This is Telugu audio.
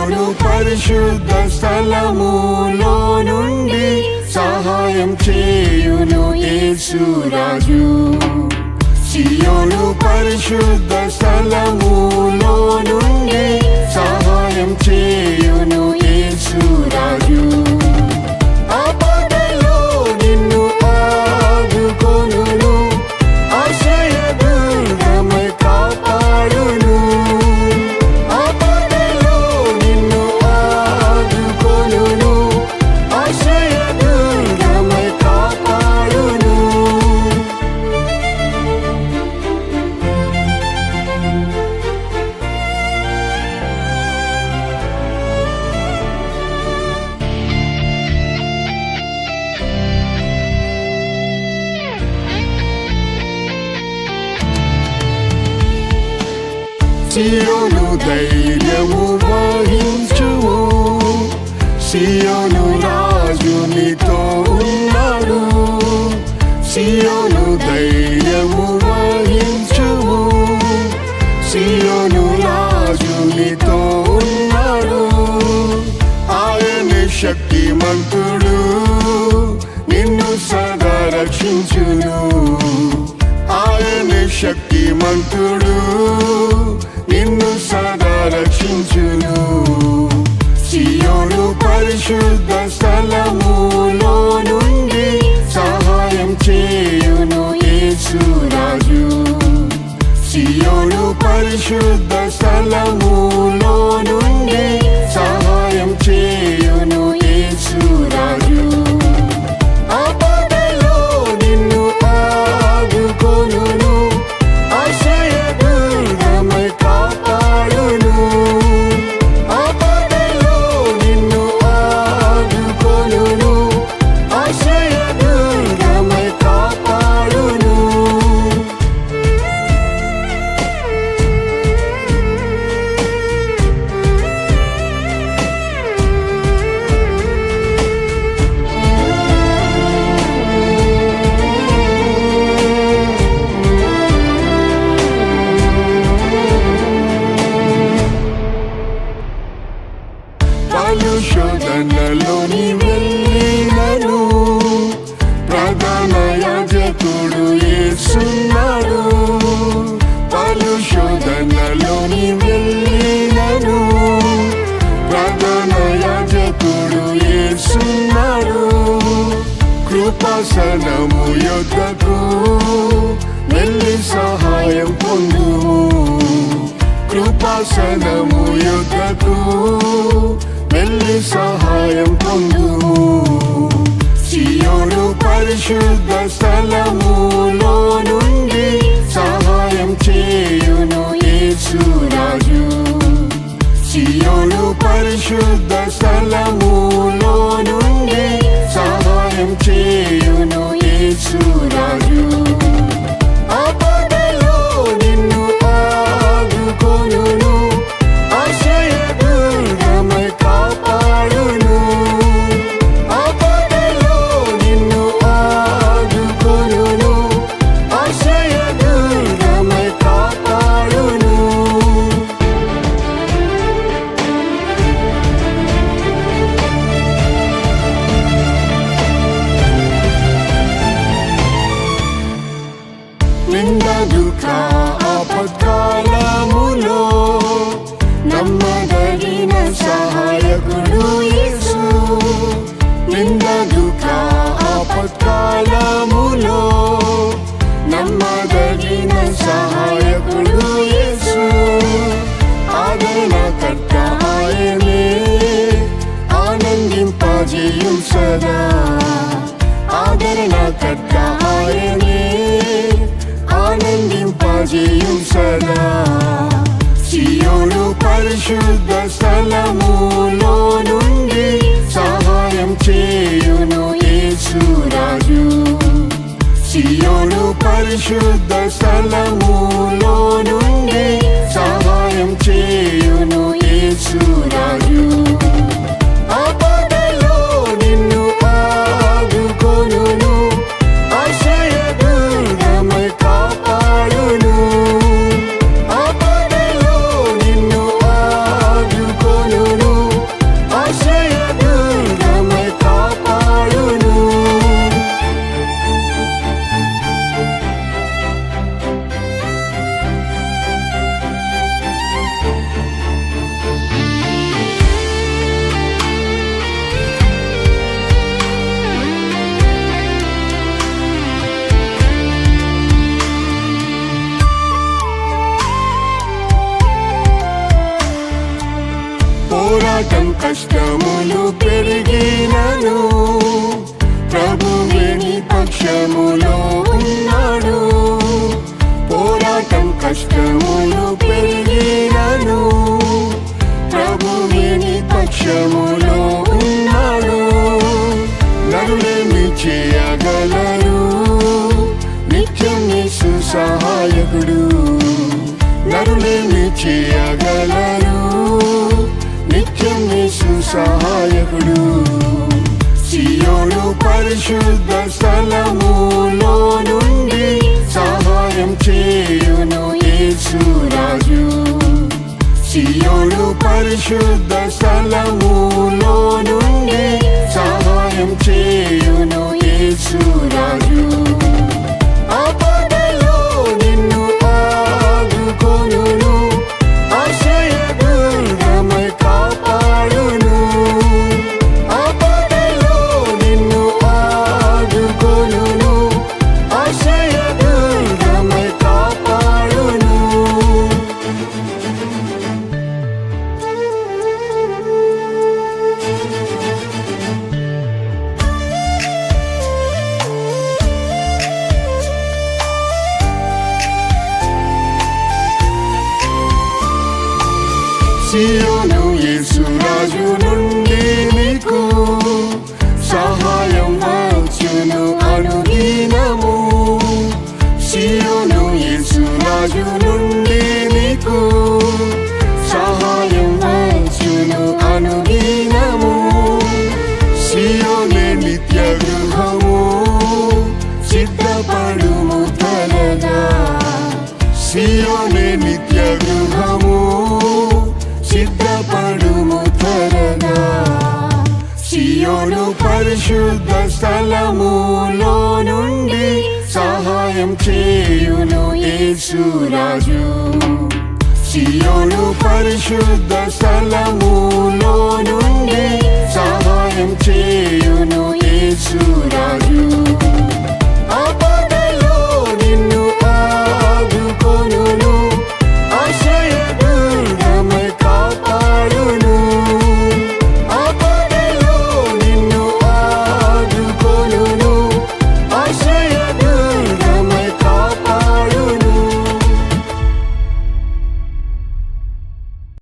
సియోను పరిశుద్ధ స్థలములో నుండి సహాయం చేయును యేసురాజు సియోను పరిశుద్ధ స్థలములో నుండి సహాయం చేయును సియోను ధైర్యము వహించువు సియోను రాజు నీతో ఉన్నాడు. సియోను ధైర్యము వహించువు సియోను రాజు నీతో ఉన్నాడు. ఆయన శక్తిమంతుడు. నిన్ను సదా రక్షించును. ఆయన శక్తిమంతుడు. నిన్ను సదా రక్షించును సియోను పరిశుద్ధ స్థలములో నుండి సహాయం చేయును యేసురాజు సియోను పరిశుద్ధ స్థలములో దర్శనము యొద్దకు వెళ్ళి సహాయం పొందుము కృపాసనము యొద్దకు వెళ్ళి సహాయం పొందుము సియోను పరిశుద్ధ స్థలములో నుండి సహాయం చేయును యేసురాజు సియోను పరిశుద్ధ స్థలములో పరిశుద్ధ స్థలములో నుండి సహాయం చేయును యేసురాజు. సియోను పరిశుద్ధ పోరాటం కష్టములు పెరిగినను. ప్రభువేని పక్షములో ఉన్నాడు. పోరాటం కష్టములు పెరిగినను. ప్రభువేని పక్షములో ఉన్నాడు. నరులేమి చేయగలరు. నిత్యం యేసు సహాయకుడు. నరులేమి చేయగలరు. సహాయకుడు. సియోను పరిశుద్ధ స్థలములో నుండి సహాయం చేయును యేసురాజు సియోను పరిశుద్ధ స్థలములో నుండి సహాయం చేయును యేసురాజు సియోను యేసు రాజు నుండి నీకు సహాయం వచ్చును అనుదినము. సియోను యేసు రాజు నుండి నీకు సహాయం వచ్చును అనుదినము. సియోనే నిత్య గృహము సిద్ధపడుము తలగా సియోనే నిత్య గృహము పరిశుద్ధ స్థలములో నుండి సహాయం చేయును యేసురాజు సియోను పరిశుద్ధ స్థలములో నుండి సహాయం చేయును యేసురాజు